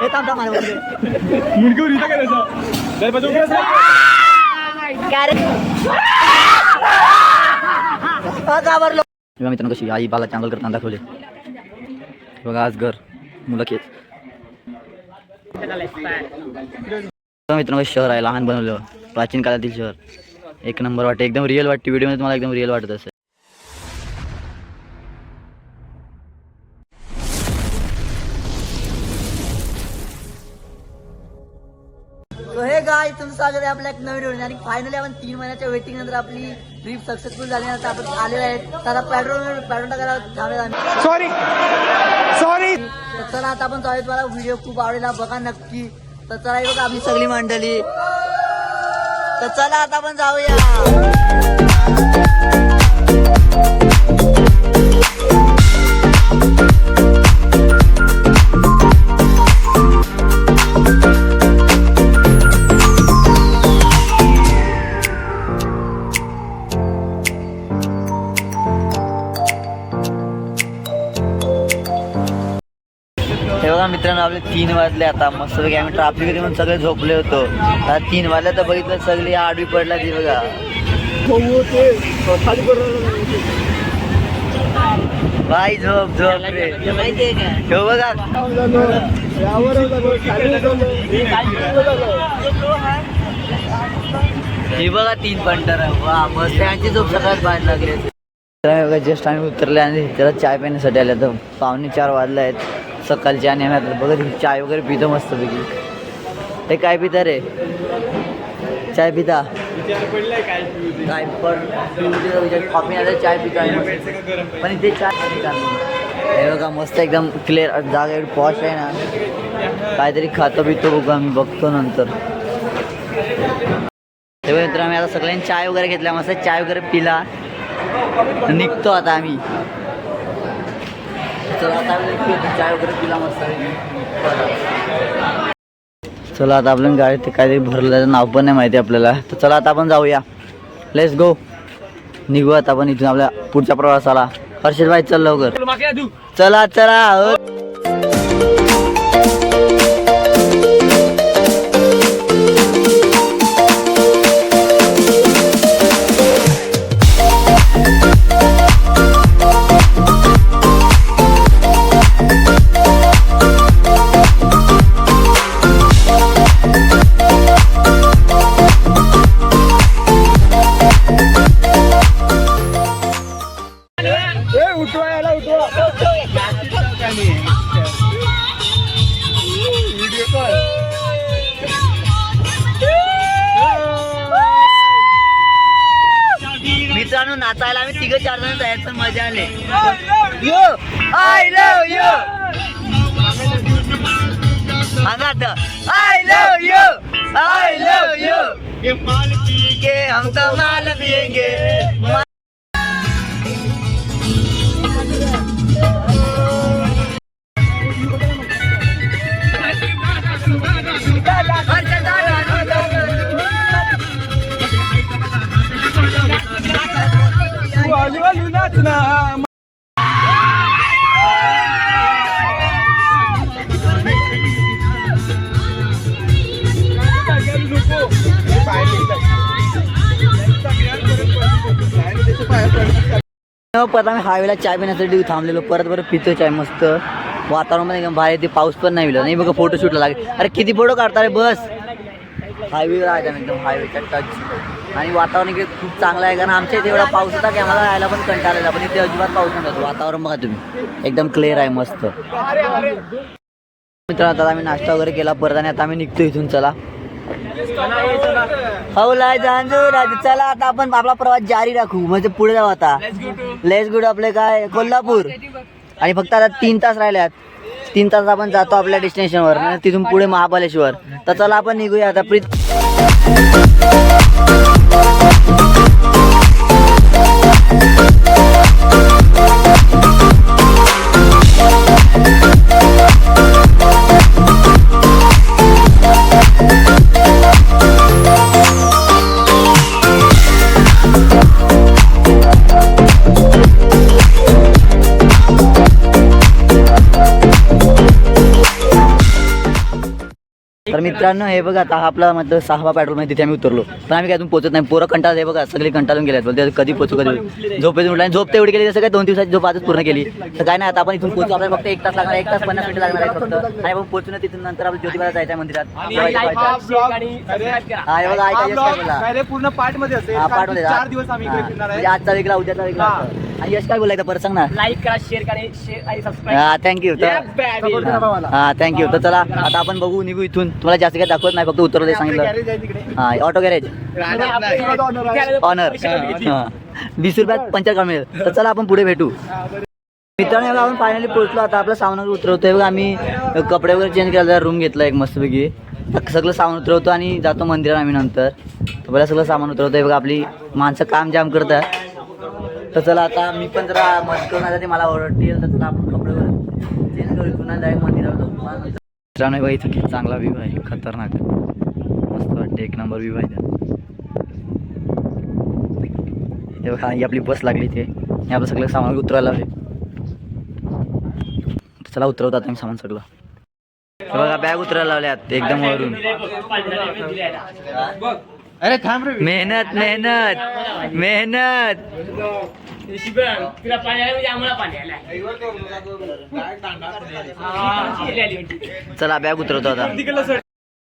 हे थांब थांब मला जर बाजू उघडच काय रे घाबरलो. तेव्हा मित्रांनो कशी आई बाला चांगल करताना दाखवले. बघा आज घर मुलं तेव्हा मित्रांनो शहर आहे लहान बनवलं. प्राचीन काळातील शहर. एक नंबर वाटते. एकदम रिअल वाटते. व्हिडिओमध्ये तुम्हाला एकदम रिअल वाटत असेल. स्वागत आहे आपल्या एक नवीन व्हिडिओ आणि फायनली आपण तीन महिन्याच्या वेटिंग नंतर आपली ट्रिप सक्सेसफुल झाल्यानंतर आपण आलेलो आहे तर आता पेट्रोल पेट्रोल टाकायला सॉरी सॉरी तर चला आता आपण चालू मला व्हिडिओ खूप आवडेला बघा नक्की. तर चला हे बघा आपली सगळी मंडळी. तर चला आता आपण जाऊया. तीन वाजले आता. मस्तपैकी आम्ही ट्राफिक येऊन सगळे झोपले होतो. आता तीन वाजले तर बघितलं सगळी आडवी पडला ती बघा. बाई झोप झोप रे. ठेव बघा. हे बघा तीन पंटर वा मस्त त्यांची झोप सगळ्यात बाहेर लागली जस्ट आम्ही उतरले आणि त्याला चाय पिण्यासाठी आले तर पावणे चार वाजले आहेत. सकाळची आणि आम्ही आता बघत ही चाय वगैरे पितो मस्तपैकी. ते काय पिता रे? चाय पिता? काय पण. कॉफी आता चाय पितो पण इथे चाय पिता आम्ही. हे बघा मस्त एकदम क्लिअर जागा एवढी पॉश आहे ना. काहीतरी खातो पितो बघू आम्ही बघतो नंतर. तेव्हा मित्र आम्ही आता सगळ्यांनी चाय वगैरे घेतला मस्त चाय वगैरे पिला. निघतो आता आम्ही. चला आता आपल्या गाडीत ते काहीतरी भरलं नाव पण नाही माहिती आपल्याला. तर चला आता आपण जाऊया. लेट्स गो निघू आता आपण इथून आपल्या पुढच्या प्रवासाला. हर्षद भाई चल लवकर. चला चला. यू के हम तो माल पिएंगे तू आजूबाजू नाच ना परत आम्ही हायवेला चाय पिण्यासाठी थांबलेलो. परत परत पितो चाय मस्त. वातावरण पण एकदम बाहेर ते पाऊस पण नाही मिळाला नाही बघा फोटो लागेल अरे किती फोटो काढता रे बस. हायवेवर आहे एकदम हायवेच्या टच आणि वातावरण इकडे खूप चांगलं आहे कारण आमच्या इथे एवढा पाऊस होता की आम्हाला यायला पण कंटाळलेला पण इथे अजिबात पाऊस नव्हता. वातावरण बघा तुम्ही. एकदम क्लिअर आहे मस्त. मित्रांनो आता आम्ही नाश्ता वगैरे केला परत आणि आता आम्ही निघतो इथून चला. हो लाय राज. चला आता आपण आपला प्रवास जारी राखू. म्हणजे पुढे जाऊ आता. लेस गुड आपले काय? कोल्हापूर. आणि फक्त आता तीन तास राहिल्यात. तीन तास आपण जातो आपल्या डेस्टिनेशनवर तिथून पुढे महाबळेश्वर. तर चला आपण निघूया आता प्रीत तर मित्रांनो हे बघा आता आपला मतलब सहावा पेट्रोलमध्ये तिथे आम्ही उतरलो. पण आम्ही काय अजून पोहोचत नाही. पोरं कंटाळ हे बघा सगळे कंटाळून गेले बोलते कधी पोहोचू कधी झोपेतून उठला आणि झोप तेवढी केली जसं काय दोन दिवसाची झोप आजच पूर्ण केली. तर काय नाही आता आपण इथून पोहोचू आपल्याला फक्त एक तास लागणार एक तास पन्नास मिनिटं लागणार आहे फक्त. आणि आपण पोहोचून तिथून नंतर आपण ज्योतिबाला जायचं आहे मंदिरात. हा बघा ऐकायचं पूर्ण पार्टमध्ये असेल. कारण पाठ की मध्ये चार दिवस आम्ही इकडे फिरणार म्हणजे आहे आजचा वेगळा उद्याचा वेगळा. आणि यश काय बोलायचं परत सांग ना. लाईक करा शेअर करा शेअर आणि सबस्क्राईब हा थँक्यू. हा थँक्यू तर चला आता आपण बघू निघू इथून. तुम्हाला जास्त काय दाखवत नाही फक्त उतरवले सांगितलं. हा ऑटो गॅरेज. ऑनर वीस रुपयात पंचर काढून मिळेल तर चला आपण पुढे भेटू. मित्रांनो बघा, आपण फायनली पोहोचलो. आता आपलं सामान उतरवतोय. बघा आम्ही कपडे वगैरे चेंज केला रूम घेतला एक मस्तपैकी. सगळं सामान उतरवतो आणि जातो मंदिरात आम्ही नंतर. तर पहिला सगळं सामान उतरवतोय. बघा आपली माणसं काम जाम करतात. तर चला आता मी पण जरा मदत करून आता ते मला ओरडतील. तर चला आपण कपडे वगैरे चेंज करू पुन्हा डायरेक्ट मंदिरावर जाऊ. मित्रांनो बघा इथं किती चांगला व्ह्यू आहे. खतरनाक. मस्त वाटते एक नंबर व्ह्यू आहे हे बघा ही आपली बस लागली इथे. हे आपलं सगळं सामान उतरायला लावले चला उतरवतात आम्ही सामान सगळं. बघा बॅग उतरायला लावल्यात एकदम वरून. अरे थांब रे. मेहनत मेहनत मेहनत. चला बॅग उतरवतो आता.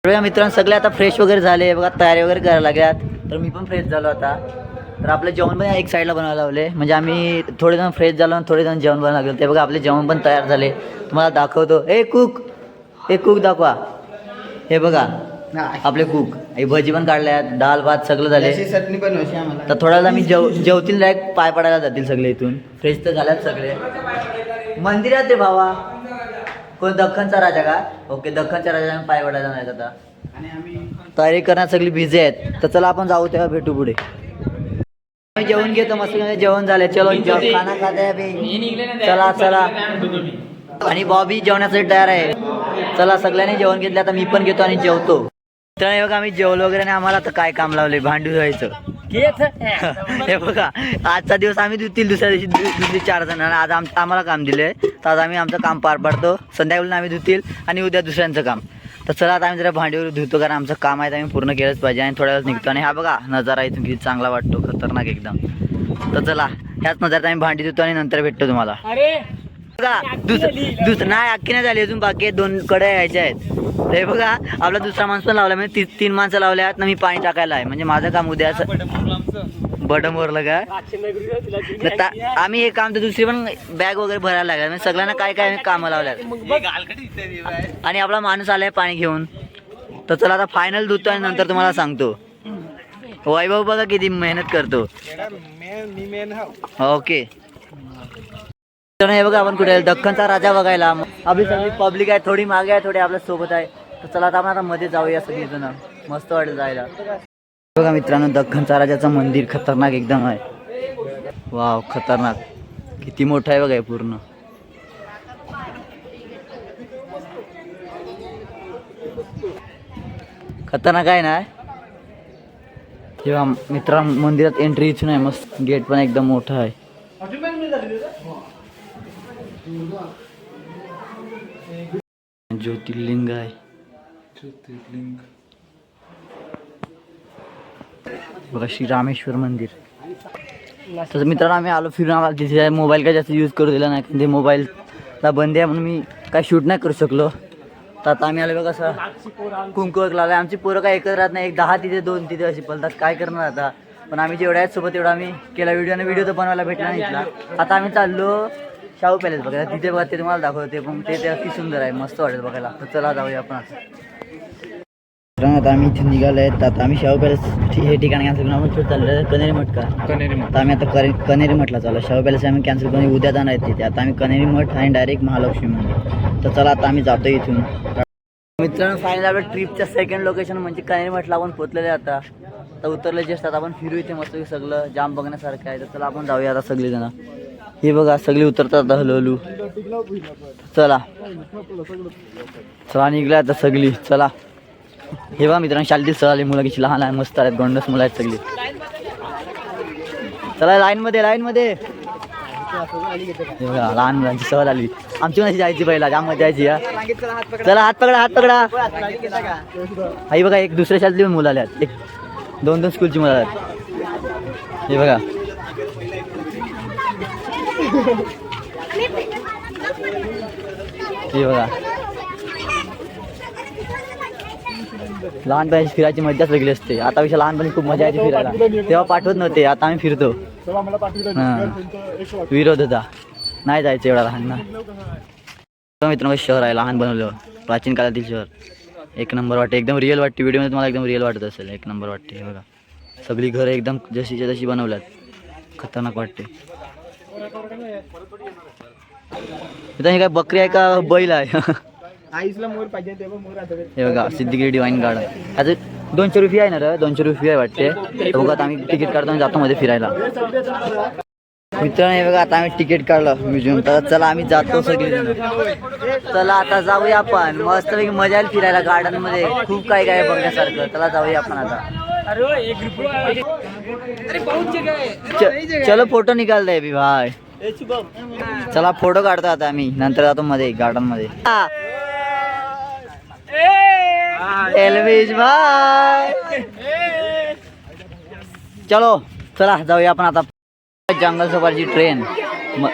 सगळ्या मित्रांनो सगळे आता फ्रेश वगैरे झाले. बघा तयारी वगैरे करायला लागल्यात. तर मी पण फ्रेश झालो आता. तर आपलं जेवण पण एक साईडला बनवायला लावले. म्हणजे आम्ही थोडे जण फ्रेश झालो आणि थोडे जण जेवण बनवायला लागलो. ते बघा आपले जेवण पण तयार झाले. तुम्हाला दाखवतो. ए कुक ए कुक दाखवा. हे बघा. आपले कुक हे भजी पण काढल्यात डाल भात सगळं झाले. चटणी पण अशी आम्हाला. तर थोड्या वेळा मी जेव जेवतील डायरेक्ट पाय पडायला जातील सगळे इथून. फ्रेश तर झाल्यात सगळे. मंदिरात ते भावा. कोण? दख्खनचा राजा का? ओके दख्खनच्या राजा पाय पडायला नाही आता. आणि आम्ही तयारी करण्यात सगळी बिझी आहेत. तर चला आपण जाऊ तेव्हा भेटू पुढे. आम्ही जेवण घेतो मस्त जेवण झाले चलो खाना खाते अभी चला चला. आणि बॉबी जेवणासाठी तयार आहे. चला सगळ्यांनी जेवण घेतलं आता मी पण घेतो आणि जेवतो. तर हे बघा आम्ही जेवलो वगैरे आणि आम्हाला आता काय काम लावले भांडी धुवायचं. हे बघा आजचा दिवस आम्ही धुतील दुसऱ्या दिवशी दुसरी चार जण. आणि आज आम आम्हाला काम दिले तर आज आम्ही आमचं काम पार पाडतो. संध्याकाळी आम्ही धुतील आणि उद्या दुसऱ्यांचं काम. तर चला आता आम्ही जरा भांडी वगैरे धुतो कारण आमचं काम आहे ते आम्ही पूर्ण केलंच पाहिजे आणि थोड्या वेळात निघतो. आणि हा बघा नजारा इथून किती चांगला वाटतो खतरनाक एकदम. तर चला ह्याच नजरात आम्ही भांडी धुतो आणि नंतर भेटतो तुम्हाला. दुसरं दुसरं नाही अख्खी नाही झाली अजून बाकी आहेत, दोन कडे यायच्या आहेत. ते बघा आपला दुसरा माणूस पण लावला म्हणजे ती- तीन माणसं लावल्यात ना मी पाणी टाकायला आहे. म्हणजे माझं काम उद्या बटम वरलं का? तर ता- आम्ही हे काम तर दुसरी पण बॅग वगैरे भरायला लागल्या म्हणजे सगळ्यांना काय काय कामं लावल्यात. आणि आपला माणूस आलाय पाणी घेऊन. तर चला आता फायनल धुतो आणि नंतर तुम्हाला सांगतो. वैभव बघा किती मेहनत करतो. मी मेन हा ओके. हे बघा आपण कुठे दख्खनचा राजा बघायला. आपली सगळी पब्लिक आहे थोडी मागे आहे थोडी आपल्यासोबत आहे. तर चला आता आपण आता मध्ये जाऊया सगळी जण मस्त वाटेल जायला. बघा मित्रांनो दख्खनचा राजाचं मंदिर खतरनाक एकदम आहे. वाव खतरनाक. किती मोठं आहे बघा हे पूर्ण. खतरनाक आहे ना? किंवा मित्रा मंदिरात एंट्री इथून आहे मस्त. गेट पण एकदम मोठं आहे. ज्योतिर्लिंग आहे. बघा श्री रामेश्वर मंदिर. तसं मित्रांनो आम्ही आलो फिरून आम्हाला तिथे मोबाईल काय जास्त यूज करू दिला नाही. कारण ते मोबाईलला बंदी आहे म्हणून मी काय शूट नाही करू शकलो. तर आता आम्ही आलो बघा असं कुंकू लावलं आमची पोरं काय एकत्र राहत नाही. एक दहा तिथे दोन तिथे अशी पलतात. काय करणार आता? पण आम्ही जेवढ्या आहेत सोबत तेवढा आम्ही केला व्हिडिओ आणि व्हिडिओ तर बनवायला भेटला नाही आता आम्ही चाललो शाहू पॅलेस बघा. तिथे बघा ते तुम्हाला दाखवते. पण ते ते अति सुंदर आहे. मस्त वाटेल बघायला. तर चला जाऊया आपण मित्रांनो आता आम्ही इथे निघालो आहेत आता आम्ही शाहू पॅलेस हे ठिकाण कॅन्सल करून आपण शूट चाललो आहे. कनेरी मठ का? कनेरी आता आम्ही आता करे कनेरी मठला चाललो शाहू पॅलेस आम्ही कॅन्सल करून उद्या जाणार आहेत तिथे. आता आम्ही कनेरी मठ आणि डायरेक्ट महालक्ष्मी मंदिर. तर चला आता आम्ही जातो इथून. मित्रांनो फायनल आपल्या ट्रिपच्या सेकंड लोकेशन म्हणजे कनेरी मठला आपण पोहोचलेले आहे आता. आता उतरले जस्ट आता आपण फिरू इथे मस्त सगळं जाम बघण्यासारखं आहे. तर चला आपण जाऊया आता सगळेजण. हे बघा सगळे उतरतात आता हळूहळू. चला. चला निघल्या आता सगळी. चला. हे बघा मित्रांनो शाळेतील सहल मुलं किती लहान आहे मस्त आहेत गोंडस मुलं आहेत सगळी. चला लाईन मध्ये लाईन मध्ये लहान मुलांची सहल आली. आमची पण जायची पहिला जाम मजा यायची चला हात पकडा हात पकडा. आई बघा एक दुसऱ्या शाळेतली मुलं आल्यात. एक दोन दोन स्कूलची मुलं आल्यात हे बघा. हे बघा. लहानपणी फिरायची मजाच वेगळी असते. आता पेक्षा लहानपणी खूप मजा यायची फिरायला. तेव्हा पाठवत नव्हते आता आम्ही फिरतो. हां. विरोध होता. नाही जायचं एवढा लहान ना. तर मित्रांनो शहर आहे लहान बनवलं. प्राचीन काळातील शहर. एक नंबर वाटते. एकदम रिअल वाटते. व्हिडिओमध्ये तुम्हाला एकदम रिअल वाटत असेल. एक नंबर वाटते बघा. सगळी घरं एकदम जशीच्या तशी बनवल्यात. खतरनाक वाटते. इथं हे काय बकरी आहे का बैल आहे? आईसला मोर पाहिजे हे बघा सिद्धिगिरी डिवाईन गार्डन आता दोनशे रुपये आहे ना रे? दोनशे रुपये आहे वाटते बघा आम्ही तिकीट काढतो जातो मध्ये फिरायला. मित्रांनो हे बघा आता आम्ही तिकीट काढलं म्युझियम तर चला आम्ही जातो सगळे चला आता जाऊया आपण. मस्त मजा येईल फिरायला गार्डनमध्ये. खूप काय काय बघण्यासारखं. चला जाऊया आपण आता. च- चलो फोटो निकाल बी अभी भाई. चला फोटो काढतो आता आम्ही. नंतर जातो मध्ये गार्डनमध्ये. एलविश भाई चलो चला जाऊया आपण आता. जंगल सफारीची ट्रेन. म-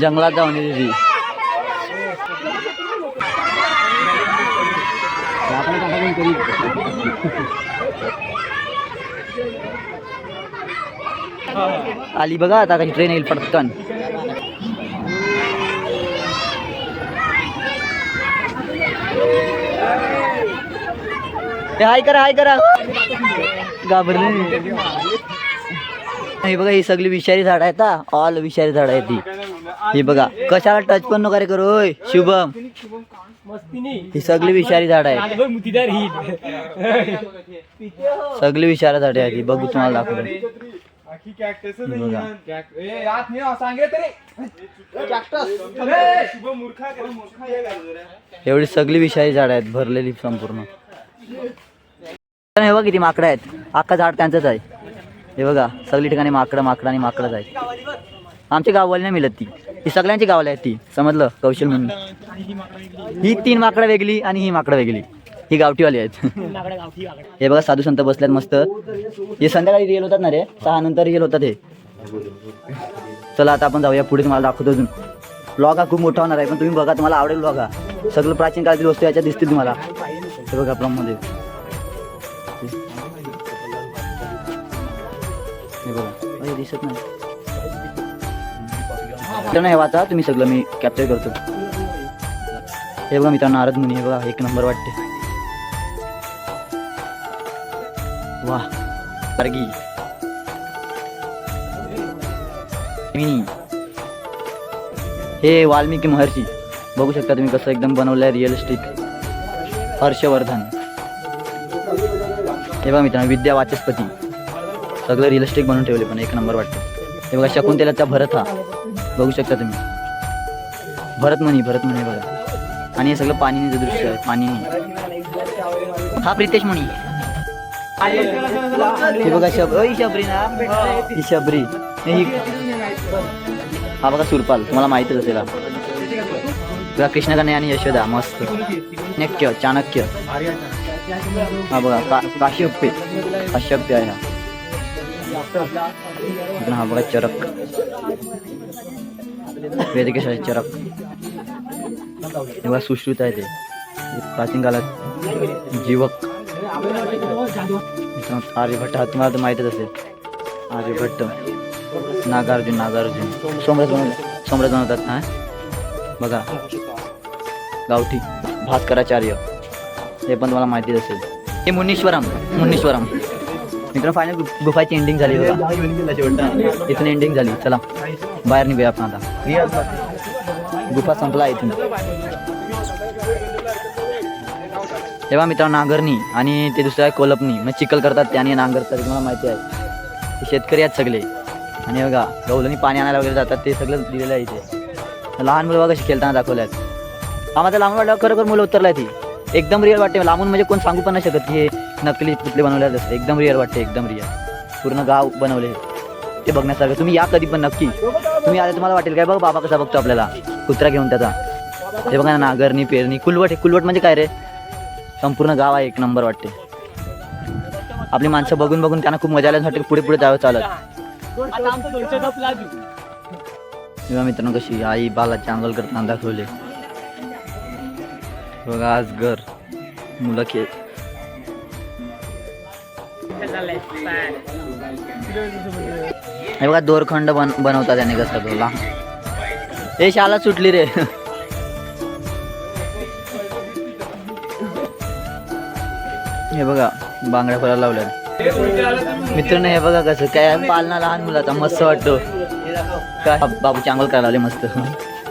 जंगलात जाऊन येते ती. आली बघा आता कशी ट्रेन येईल पटकन. हाय करा हाय करा. घाबरले. हे बघा ही सगळी विषारी झाड आहेत ऑल विषारी झाड आहेत ती ही बघा कशाला टच पण नका रे करू होय शुभम. ही सगळी विषारी झाड आहेत. सगळी विषारी झाडे आहेत ही. बघू तुम्हाला दाखवतो. बघा. एवढी सगळी विषारी झाड आहेत भरलेली संपूर्ण. हे बघा किती माकडं आहेत. अख्खा झाड त्यांचंच आहे. हे बघा सगळी ठिकाणी माकडं माकडं आणि माकडंच आहेत. आमच्या गाववाली नाही मिळत ती. ही सगळ्यांची गावली आहेत ती. समजलं? कौशल म्हणून. ही तीन माकडं वेगळी आणि ही माकडं वेगळी. ही गावठीवाली आहेत. हे बघा साधू संत बसल्यात मस्त. हे संध्याकाळी रियल होतात ना रे? सहा नंतर रियल होतात हे. चला आता आपण जाऊया पुढे. तुम्हाला दाखवतो अजून. ब्लॉग हा खूप मोठा होणार आहे पण तुम्ही बघा तुम्हाला आवडेल ब्लॉग हा सगळं प्राचीन काळातील वस्तू याच्यात दिसतील तुम्हाला. हे बघा मध्ये. दिसत नाही. नाही वाचा तुम्ही सगळं मी कॅप्चर करतो. हे बघा मित्रांनो नारद मुनी हे बघा एक नंबर वाटते. वा अर्गी हे वाल्मिकी महर्षी. बघू शकता तुम्ही कसं एकदम बनवलं आहे रिअलिस्टिक हर्षवर्धन. हे बघा मित्रांनो विद्या वाचस्पती. सगळं रिअलिस्टिक बनवून ठेवले पण एक नंबर वाटतं. हे बघा शकुंतलाचा भरत हा. बघू शकता तुम्ही. भरत म्हणी भरत म्हणी बघा. आणि हे सगळं पाणीचं दृश्य आहे पाणी हा प्रितेश म्हणी. हे बघा शब शबरी ना. ही शबरी. ही हा बघा सुरपाल. तुम्हाला माहितीच असेल बघा कृष्णकाने आणि यशोदा मस्त. नक्य चाणक्य. हा बघा का काश्यप्य काश्यप्य आहे हा. हा बघा चरक. वेदिकेश चरक. एवढा बघा सुश्रुत आहे ते. प्राचीन काळात जीवक. आर्यभट्ट हा तुम्हाला तर माहीतच असेल. आर्यभट्ट नागार्जुन नागार्जुन. सोमरस बनवलं सोमरस बनवतात ना? बघा. गावठी भास्कराचार्य. हे पण तुम्हाला माहितीच असेल. हे मुनीश्वरम मुनीश्वरम. मित्र फायनल गुफाची एंडिंग झाली बघा. इथून एंडिंग झाली. चला बाहेर निघूया आपण आता. गुफा संपला इथून. तेव्हा मित्रांनो नांगरणी आणि ते दुसरं आहे कोलपणी मग चिखल करतात त्याने नांगरतात तुम्हाला माहिती आहे. शेतकरी आहेत सगळे. आणि बघा गौलनी पाणी आणायला वगैरे जातात ते सगळं दिलेलं आहे इथे. लहान मुलं बघा कशी खेळताना दाखवल्यात. आम्हाला लांबून वाटलं खरोखर मुलं उतरलाय ती एकदम रिअल वाटते. लांबून म्हणजे कोण सांगू पण नाही शकत की हे नकली पुतले बनवले असते एकदम रिअल वाटते एकदम रिअल पूर्ण गाव बनवले. ते बघण्यासारखं. तुम्ही या कधी पण नक्की. तुम्ही आले तुम्हाला वाटेल काय बघ बाबा कसा बघतो आपल्याला. कुत्रा घेऊन त्याचा. हे बघा ना नागरणी पेरणी कुलवट. हे कुलवट म्हणजे काय रे? संपूर्ण गाव आहे एक नंबर वाटते. आपली माणसं बघून बघून त्यांना खूप मजा आल्यासाठी पुढे पुढे जावं चालत. आता मित्रांनो कशी आई बाला चांगल करताना दाखवले. बघा आज घर. मुलं खेळ हे बघा दोरखंड बन बनवतात त्याने कसं तुला हे शाला सुटली रे. हे बघा बांगड्या फळा लावल्या मित्रांनो हे बघा कसं काय पालना लहान मुलाचा मस्त वाटतो. काय बाबू चांगल करायला मस्त.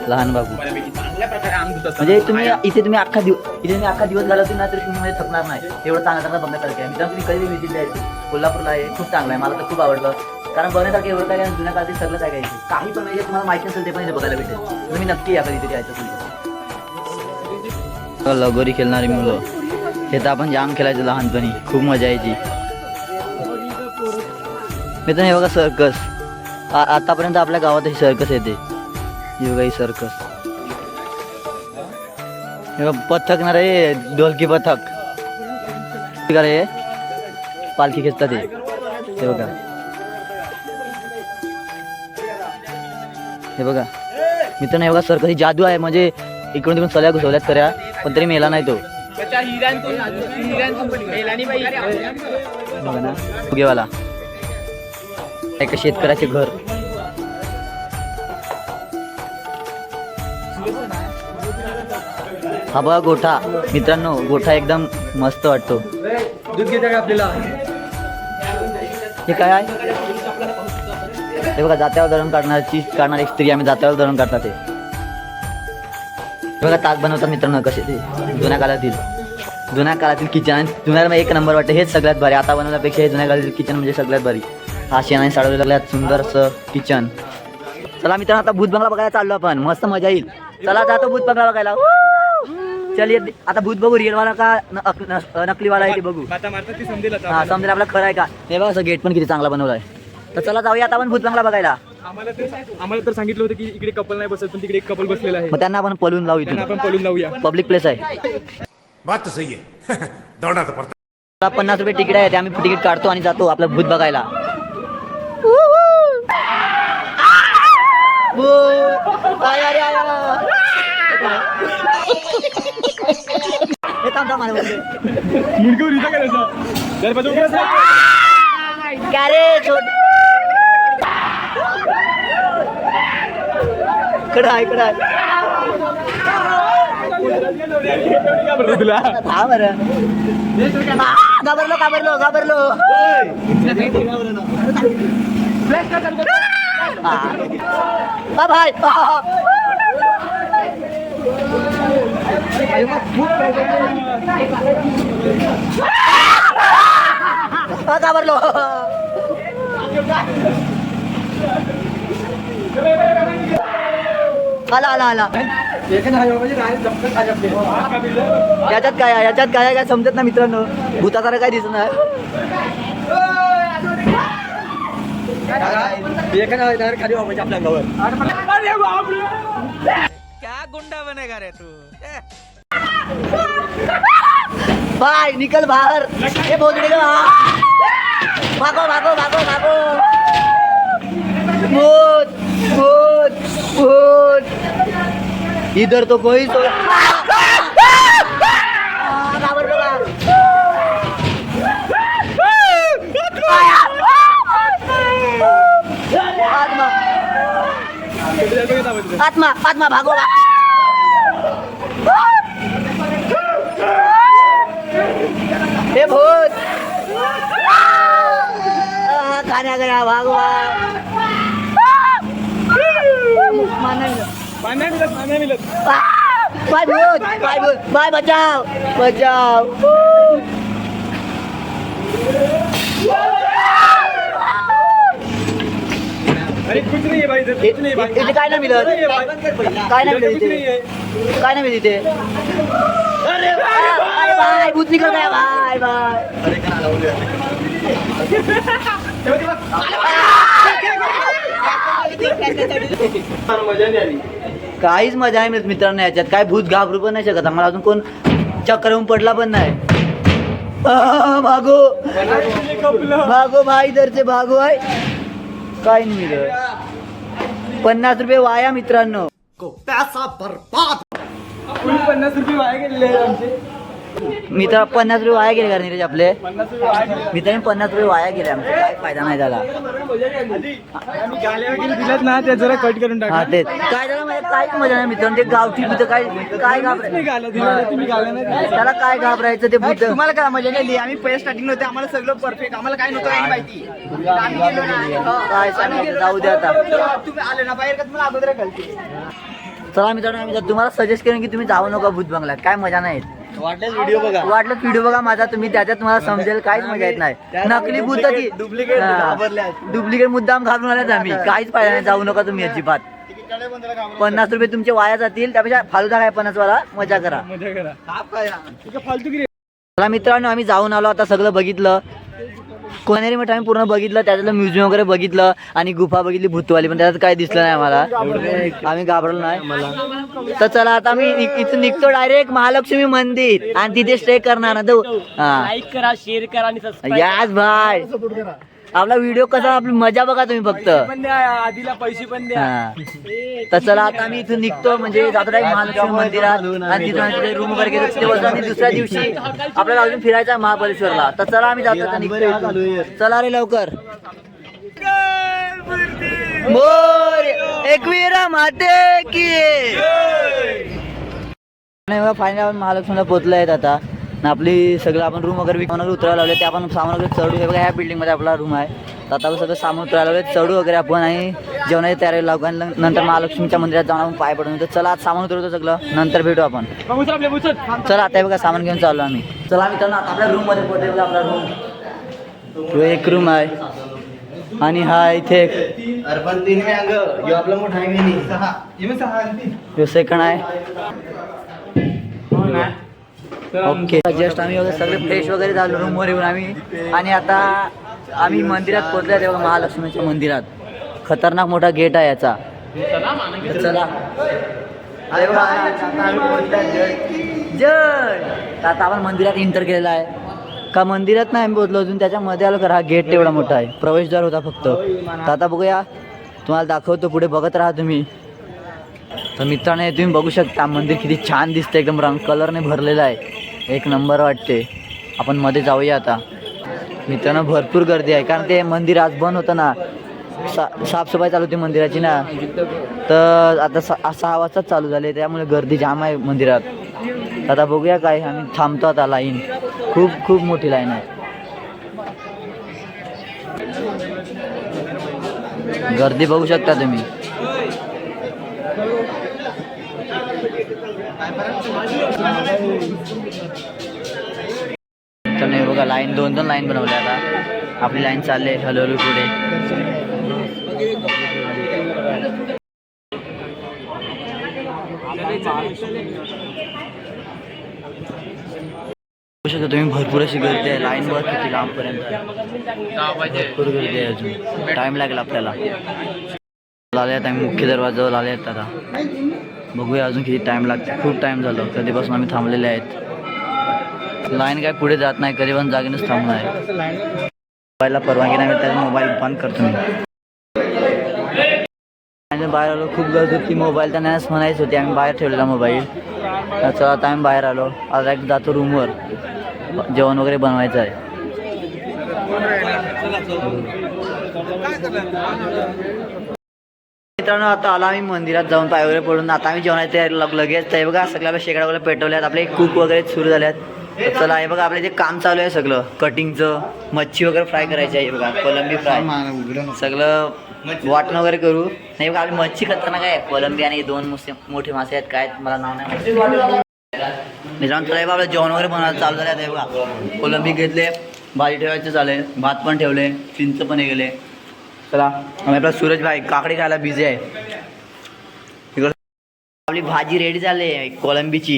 लहान बाबू. म्हणजे तुम्ही इथे तुम्ही अख्खा दिवस इथे तुम्ही अख्खा दिवस घालवतील ना तरी तुम्ही म्हणजे थकणार नाही. एवढं चांगलं चांगलं बघण्यासारखं आहे. मित्रांनो तुम्ही कधी विजिट द्यायची कोल्हापूरला आहे. खूप चांगलं आहे. मला तर खूप आवडलं कारण बघण्यासारखं एवढं काय नाही, जुन्या काळातील सगळंच आहे काय इथे. काही पण म्हणजे तुम्हाला माहिती नसेल ते पण इथे बघायला भेटेल. तुम्ही नक्की या कधीतरी यायचं असेल लगोरी खेळणारी मुलं. हे तर आपण जाम खेळायचं लहानपणी. खूप मजा यायची. मित्रांनो हे बघा सर्कस आतापर्यंत आपल्या गावात ही सर्कस येते. ही बघा ही सर्कस पथक ना रे ढोलकी पथक. रे पालखी खेचतात ते. हे बघा. हे बघा. मित्रांनो हे बघा सर्कस ही जादू आहे. म्हणजे इकडून तिकडून सल्या घुसवल्यात खऱ्या पण तरी मेला नाही तो. बघा ना फुगेवाला एका शेतकऱ्याचे घर. हा बघा गोठा. मित्रांनो गोठा एकदम मस्त वाटतो. दूध घेते का आपल्याला? हे काय आहे? हे बघा जात्यावर दळण काढणार चीज काढणार एक स्त्री आम्ही जात्यावर दळण काढतात ते. हे बघा ताक बनवतात मित्रांनो कसे ते. जुन्या काळातील. जुन्या काळातील किचन जुन्या एक नंबर वाटते. हेच सगळ्यात भारी. आता बनवल्यापेक्षा हे जुन्या काळातील किचन म्हणजे सगळ्यात भारी. हा शेणाने साडवलेलं सुंदरसं किचन चला मित्रांनो आता भूत बंगला बघायला चाललो आपण. मस्त मजा येईल. चला जातो भूत बंगला बघायला. चल आता भूत बघू रिअल वाला का नकली वाला आहे ते बघू. हा समजेल आपला खरं आहे का? हे बघा असं गेट पण किती चांगला बनवलाय. तर चला जाऊया आता आपण भूत बंगला बघायला. आम्हाला तर आम्हाला तर सांगितलं होतं की इकडे कपल नाही बसत पण तिकडे एक कपल बसलेला आहे. मग त्यांना आपण पळून लावू त्यांना इथून आपण पळून लावूया पब्लिक प्लेस आहे. बात तो सही है दौड़ना तो पड़ता. मला पन्नास रुपये तिकीट आहे ते आम्ही तिकीट काढतो आणि जातो आपलं भूत बघायला. भूत! I, I, I, I. हे थांब, थांब, मला बोलतोय. मुंडकं इथं करायचा दरवाजा उघडायचा. काय रे छोट कडा आहे कडा आहे घाबरतो तुला हा बरं आ, घाबरलो घाबरलो घाबरलो आ. आ, भाई आ. आ, घाबरलो. आला आला आला. याच्यात काय आहे? याच्यात काय आहे काय समजत नाही मित्रांनो. भूतासारखं काय दिसत नाही गुंडा बनेगा रे तू भाई निकल बाहर. ये बोलले का भागो भागो भागो भागो. भूत भूत भूत. इधर तो कोई तो आत्मा। आत्मा आत्मा भागो भागो. हे भूत! आ, खाण्या गया भागवा। पाण्या मिळत पाण्या मिळत बाय भूत! बाय भूत। बाय बचाव बचाव अरे कुछ नहीं है भाई इधर कुछ नहीं है भाई। इथे काय नाही मिळत काय नाही मिळत कुछ नहीं इथे है। काय नाही अरे बाय भूत निकल गया बाय बाय मजा नाही आली. काहीच मजा नाही मिळत मित्रांनो याच्यात. काय भूत घाबरू पण नाही शकत. आम्हाला अजून कोण चक्कर येऊन पडला पण नाही. भागो भागो भाई इधरचे भागो आहे काय नाही मिळत पन्नास रुपये वाया मित्रांनो. पन्नास रुपये वाया गेलेले आमचे. मित्र पन्नास रुपये वाया गेले का नीरज आपले. गेले. मित्रांनी पन्नास रुपये वाया गेले आमचे. काय फायदा नाही झाला. दिल्यात ना त्या जरा कट करून हा टाका तेच काय झालं माहिती? काहीच मजा नाही मित्रांनो. ते गावठी भूत काय काय घाबरायचं. त्याला काय घाबरायचं ते भूत? तुम्हाला काय मजा नाही आम्ही पहिल्या स्टार्टिंग नव्हते आम्हाला सगळं परफेक्ट आम्हाला काय नव्हतं काही माहिती. आम्ही गेलो ना. काय सांगायचं? जाऊ दे आता. तुम्ही आले ना बाहेर का? तुम्हाला अगोदर कळते. चला मित्रांनो आम्ही तुम्हाला सजेस्ट करेन की तुम्ही जाऊ नका भूत बंगल्यात. काय मजा नाही वाटल्यास व्हिडिओ बघा. वाटलं व्हिडिओ बघा माझा तुम्ही त्याच्यात तुम्हाला समजेल काहीच मजा येत नाही. नकली भूत ती duplicate घाबरल्यात. डुप्लिकेट मुद्दाम घाबरून आल्यात आम्ही. काहीच फायदा नाही जाऊ नका तुम्ही अजिबात. पन्नास रुपये तुमचे वाया जातील त्यापेक्षा फालुदा काय पन्नास वाला. मजा करा. मजा करा. फालतू चला मित्रांनो आम्ही जाऊन आलो आता सगळं बघितलं. कोणेरी मठ आम्ही पूर्ण बघितलं त्याच्यातलं म्युझियम वगैरे बघितलं आणि गुफा बघितली भूतवाली पण त्याच्यात काही दिसलं नाही आम्हाला. आम्ही घाबरलो नाही. तर चला आता आम्ही इथून निघतो डायरेक्ट महालक्ष्मी मंदिर. आणि तिथे स्टे करणार ना तो लाईक करा शेअर करा आणि यास भाई आपला व्हिडिओ कसा आपली मजा बघा तुम्ही फक्त. आधीला पैसे पण द्या. तर चला आता आम्ही इथून निघतो म्हणजे जातो महालक्ष्मी मंदिरात. आणि तिथून रूम वगैरे घेतो. तिथे बसतो आणि दुसऱ्या दिवशी आपल्याला अजून फिरायचं महाबळेश्वरला. तर चला आम्ही जातो. चला रे लवकर. मोर एकवीरा माते की. फायनल आपण महालक्ष्मीला पोहोचलो आहेत आता. आपली सगळं आपण रूम वगैरे विकून उतरायला लावले. ते आपण सामान वगैरे चढू हे बघा ह्या building मध्ये आपला रूम आहे. तर आता आपण सगळं सामान उतरायला लावले. चढू वगैरे आपण आणि जेवणाची तयारी लागू आणि नंतर महालक्ष्मीच्या मंदिरात जाऊन आपण पाय पडून तर चला आज सामान उतरवतो सगळं. नंतर भेटू आपण. चला आता हे बघा सामान घेऊन चाललो आम्ही. चला आम्ही चला आता आपल्या रूममध्ये पोहोचले बघा आपला रूम तो एक रूम आहे. आणि हा इथे एक अर्बन तीन अंग. यो आपला मोठा आहे मी सहा इमे सहा. आणि तीन जो सेकंड आहे ओके. जस्ट आम्ही वगैरे सगळे फ्रेश वगैरे झालो रूमवर येऊन आम्ही. आणि आता आम्ही मंदिरात पोहोचल्या तेव्हा महालक्ष्मीच्या मंदिरात. खतरनाक मोठा गेट आहे याचा. चला. आता जड. आता आपण मंदिरात एंटर केलेला आहे. का मंदिरात नाही आम्ही बोललो अजून त्याच्यामध्ये आलो का हा गेट तेवढा मोठा आहे. प्रवेशद्वार होता फक्त. तर आता बघूया. तुम्हाला दाखवतो पुढे बघत राहा तुम्ही. तर मित्रांनो तुम्ही बघू शकता मंदिर किती छान दिसतं एकदम रंग कलरने भरलेलं आहे. एक नंबर वाटते. आपण मध्ये जाऊया आता. मित्रांनो भरपूर गर्दी आहे. कारण ते मंदिर आज बंद होतं ना. सा साफसफाई चालू होती मंदिराची ना. तर आता सा सहा वाजताच चालू झाले. त्यामुळे गर्दी जाम आहे मंदिरात. आता बघूया काय. आम्ही थांबतो आता लाईन. खूप खूप मोठी लाईन आहे. गर्दी बघू शकता तुम्ही तर नाही बघा लाईन दोन दोन लाईन बनवल्या आता. आपली लाईन चालली आहे हळूहळू पुढे. बघू शकता तुम्ही भरपूर अशी गर्दी आहे. लाईन वर किती लांबपर्यंत भरपूर गर्दी आहे अजून. टाइम लागेल आपल्याला. आले आहेत आम्ही मुख्य दरवाजावर आले आहेत आता. बघूया अजून किती टाइम लागते. खूप टाइम झालं. कधीपासून आम्ही थांबलेले आहेत. लाईन काय पुढे जात नाही कधी पण जागेनंच थांबणार आहे. मोबाईलला परवानगी नाही त्याचा मोबाईल बंद करतो मी. आणि बाहेर आलो खूप गरज होती मोबाईल त्यांनाच म्हणायच होती आम्ही बाहेर ठेवलेला मोबाईल. चला आता आम्ही बाहेर आलो. आता एक जातो रूमवर. जेवण वगैरे बनवायचं आहे. मित्रांनो आता आला आम्ही मंदिरात जाऊन पाय वगैरे पडून. आता आम्ही जेवणाची तयारी लग- लगेच तर बघा सगळ्या शेकडा वगैरे पेटवल्यात. आपले कुक वगैरे सुरू झाल्यात चला हे बघा आपले जे काम चालू आहे सगळं. कटिंगचं मच्छी वगैरे फ्राय करायची आहे बघा कोलंबी फ्राय. सगळं वाटण वगैरे करू. नाही बघा आपली मच्छी खतरनाक आहे? कोलंबी आणि दोन मुसे मोठे मासे आहेत काय मला नाव नाही माहिती. मित्रांनो आपलं जेवण वगैरे बनवायला चालू झालं आहे बघा. कोलंबी घेतले भाजी ठेवायचं चालेल भात पण ठेवले चिंच पण हे गेले चला आम्ही आपला सूरज भाई काकडी खायला बिझी आहे. आपली भाजी रेडी झाली आहे कोलंबीची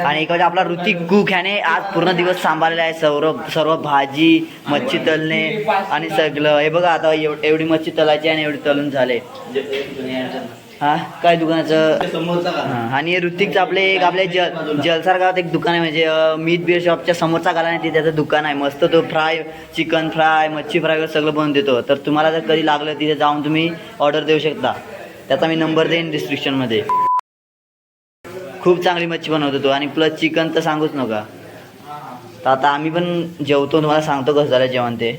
आणि एक आपला ऋतिक कुक ह्याने आज पूर्ण दिवस सांभाळलेला आहे. सर्व सर्व भाजी मच्छी तलणे आणि सगळं. हे बघा आता एवढी मच्छी तलायची आणि एवढी तलून झाले. हा? काय दुकानाचं? आणि ऋतिकचं आपले एक आपले जल जलसार गावात एक दुकान आहे. म्हणजे मीट बिअर शॉपच्या समोरचा गाला नाही ते त्याचं दुकान आहे. मस्त तो फ्राय चिकन फ्राय मच्छी फ्राय वगैरे सगळं बनवून देतो. तर तुम्हाला जर कधी लागलं तिथे जाऊन तुम्ही ऑर्डर देऊ शकता. त्याचा मी नंबर देईन डिस्क्रिप्शनमध्ये खूप चांगली मच्छी बनवतो तो आणि प्लस चिकन तर सांगूच नका. तर आता आम्ही पण जेवतो तुम्हाला सांगतो कसं झालं जेवण ते.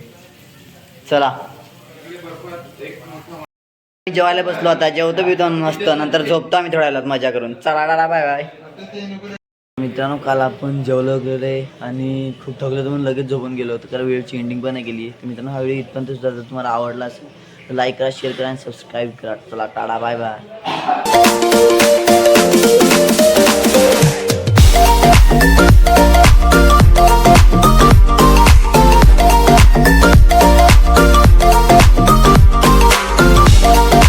चला. जेवायला बसलो आता जेवतो बिवतो मस्त. नंतर झोपतो आम्ही थोड्या वेळात मजा करून. चला डाडा बाय बाय मित्रांनो काल आपण जेवलो वगैरे आणि खूप थकलो होतो म्हणून लगेच झोपून गेलो होतो. कारण वेळची एंडिंग पण नाही केली. तर मित्रांनो हा व्हिडिओ इथपर्यंत सुद्धा जर तुम्हाला आवडला असेल लाईक uh, करा शेअर करा आणि सबस्क्राईब करा. चला टाळा बाय बाय